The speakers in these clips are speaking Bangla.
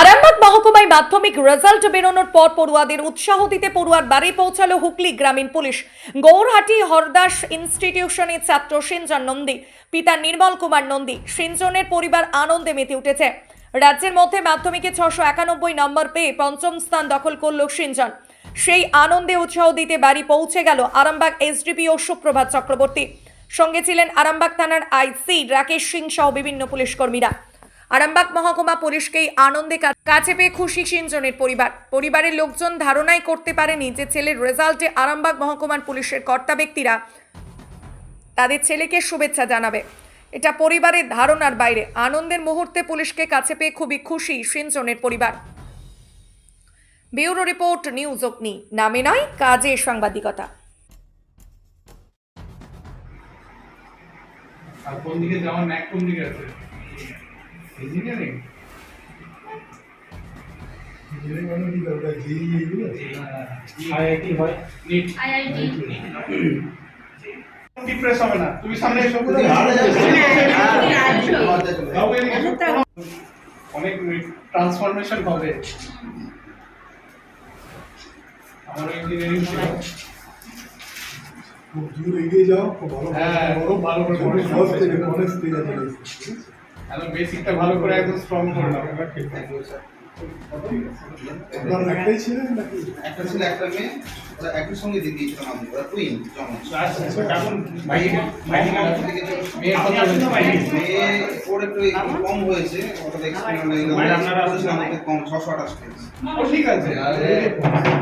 আরামবাগ মহকুমায় মাধ্যমিক রেজাল্ট বেরোনোর পর পড়ুয়াদের উৎসাহ দিতে পড়ুয়ার বাড়ি পৌঁছালো হুগলি গ্রামীণ পুলিশ। গৌরহাটি হরদাস ইনস্টিটিউশনের ছাত্র সিঞ্জন নন্দী, পিতা নির্মল কুমার নন্দী সিঞ্জনের পরিবার আনন্দে মেতে উঠেছে। রাজ্যের মধ্যে মাধ্যমিকে ছশো একানব্বই নম্বর পেয়ে পঞ্চম স্থান দখল করল সিঞ্জন সেই আনন্দে উৎসাহ দিতে বাড়ি পৌঁছে গেল আরামবাগ এসডিপিও সুপ্রভাত চক্রবর্তী। সঙ্গে ছিলেন আরামবাগ থানার আইসি রাকেশ সিং সহ বিভিন্ন পুলিশ কর্মীরা। আরামবাগ মহকুমা পুলিশকেই আনন্দে কাছে পেয়ে খুশি সিনজনের পরিবার। পরিবারের লোকজন ধারণাই করতে পারেনি যে ছেলের রেজাল্টে আরামবাগ মহকুমার পুলিশের কর্তা ব্যক্তিরা তাদের ছেলেকে শুভেচ্ছা জানাবে। এটা পরিবারের ধারণার বাইরে। আনন্দের মুহূর্তে পুলিশকে কাছে পেয়ে খুবই খুশি সিনজনের পরিবার। ব্যুরো রিপোর্ট, নিউজ অগ্নি। নামে নয়, কাজে সাংবাদিকতা। আর কোন দিকে যাওয়ার ন্যাক কোন দিকে আছে? ইঞ্জিনিয়ারিং ইঞ্জিনিয়ারিং মানে কি দরকার জেই এগুলো আইআইটি হয় নিট। আইআইটি ডিপ্রেস হবে না। তুমি সামনে এসো। এদিকে। অনেক ট্রান্সফরমেশন হবে। আমার ইঞ্জিনিয়ারিং ছিল। খুব দূর এগিয়ে যাও। খুব ভালো হ্যাঁ, ভালো করে। পড়ে সব যাও। থেকে আছে একদম বেসিকটা ভালো করে একদম স্ট্রং করলাম আপনার একটাই ছিলেন নাকি একটা ছিল একটা মেয়ে ওরা একই সঙ্গে দিয়ে দিয়েছিলাম আমি ওরা টুইন যেমন এখন বাইরে বাইরে মেয়ের কথা বলছি মেয়ে ওর একটু একটু কম হয়েছে ওটা এক্সপেরিমেন্ট মানে কম ছশো আঠাশ পেয়েছে ঠিক আছে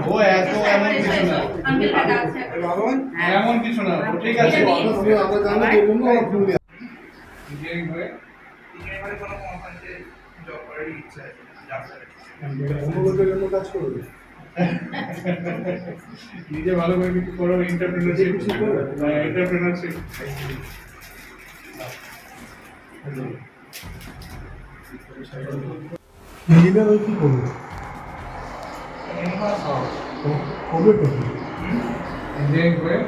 ও এত এমন কিছু না এমন কিছু না ঠিক আছে আমরা আমরা জানি যে ইঞ্জিনিয়ারিং হয়ে এবারে কোনো কোম্পানিতে জব করার ইচ্ছা আছে অন্য লোকের জন্য কাজ করবে নিজে ভালো করে কিছু করো এন্টারপ্রেনারশিপ কিছু করো। এন্টারপ্রেনারশিপ ইঞ্জিনিয়ার হয়ে কি করবে? কবে করবে ইঞ্জিনিয়ারিং হয়ে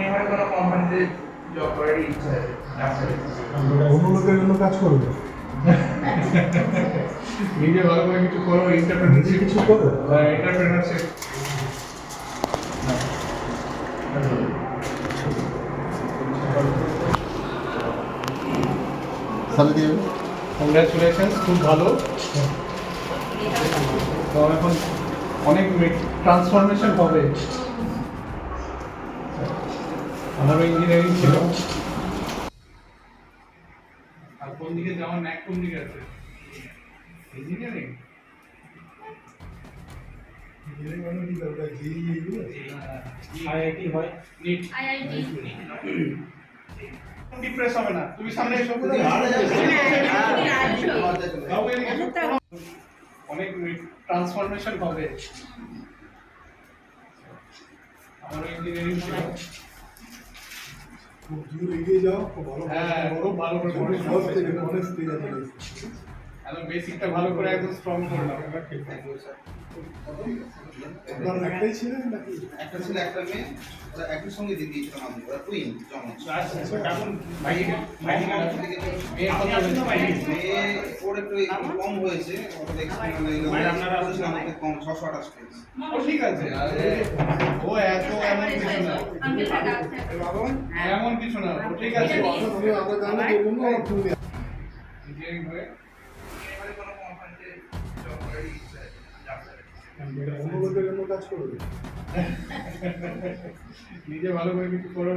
এবারে কোনো কোম্পানিতে জব করার ইচ্ছা আছে অন্য লোকের জন্য কাজ করবে। নিজে ভালো করে কিছু করো নিজে এন্টারপ্রেনারশিপ কিছু করবে এন্টারপ্রেনারশিপ কংগ্রাচুলেশন খুব ভালো। তো এখন অনেক ট্রান্সফরমেশন হবে। আমারও ইঞ্জিনিয়ারিং ছিল। আর কোন দিকে যাওয়ার ন্যাক কোন দিকে আছে? ইঞ্জিনিয়ারিং ইঞ্জিনিয়ারিং মানে কি দরকার জেই আইআইটি হয় নিট আইআইটি ডিপ্রেস হবে না? তুমি সামনে এসো। অনেক ট্রান্সফরমেশন হবে। আমার ইঞ্জিনিয়ারিং ছিল। খুব দূর এগিয়ে যাও খুব ভালো হ্যাঁ খুব ভালো করে সব থেকে অনেক স্টেজ আছে একদম বেসিকটা ভালো করে একদম স্ট্রং করলাম। আপনার একটাই ছিলেন নাকি? একটা ছিল একটা মেয়ে। ওরা একই সঙ্গে দিয়ে দিয়েছিলাম আমি ওরা টুইন যেমন এখন বাইরে বাইরে মেয়ের কথা বলছি মেয়ে ওর একটু একটু কম হয়েছে ওটা মানে আপনারা- এক্সপেরিমেন্ট আমাকে কম ছশো আঠাশ ঠিক আছে ও এত এমন কিছু না। এমন কিছু না। ঠিক আছে। ইঞ্জিনিয়ারিং হয়ে কোনো কোম্পানিতে জব করার ইচ্ছা আছে নিজে ভালো করে কিছু করো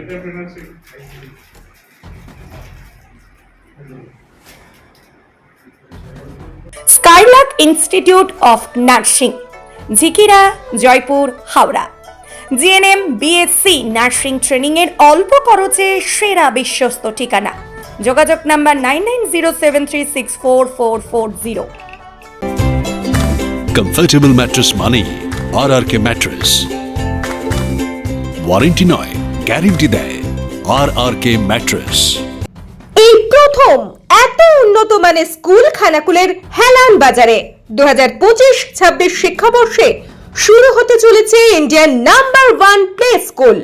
entrepreneurship Skylark institute of nursing Jhikira Joypur Howrah GNM BSc nursing ট্রেনিংয়ের অল্প খরচে সেরা বিশ্বস্ত ঠিকানা। যোগাযোগ number nine nine zero seven three six four four four zero comfortable mattress মানেই R R K mattress warranty নয় গ্যারেন্টি দেয় আর আর কে ম্যাট্রেস এই প্রথম এত উন্নত মানের স্কুল খানাকুলের হেলান বাজারে দু হাজার পঁচিশ ছাব্বিশ শিক্ষাবর্ষে শুরু হতে চলেছে Indian number one play school,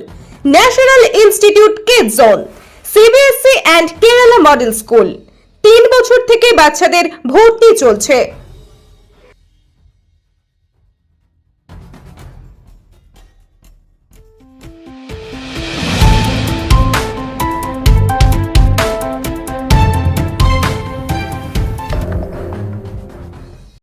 national institute kid zone CBSE and Kerala model school. তিন বছর থেকে বাচ্চাদের ভর্তি চলছে।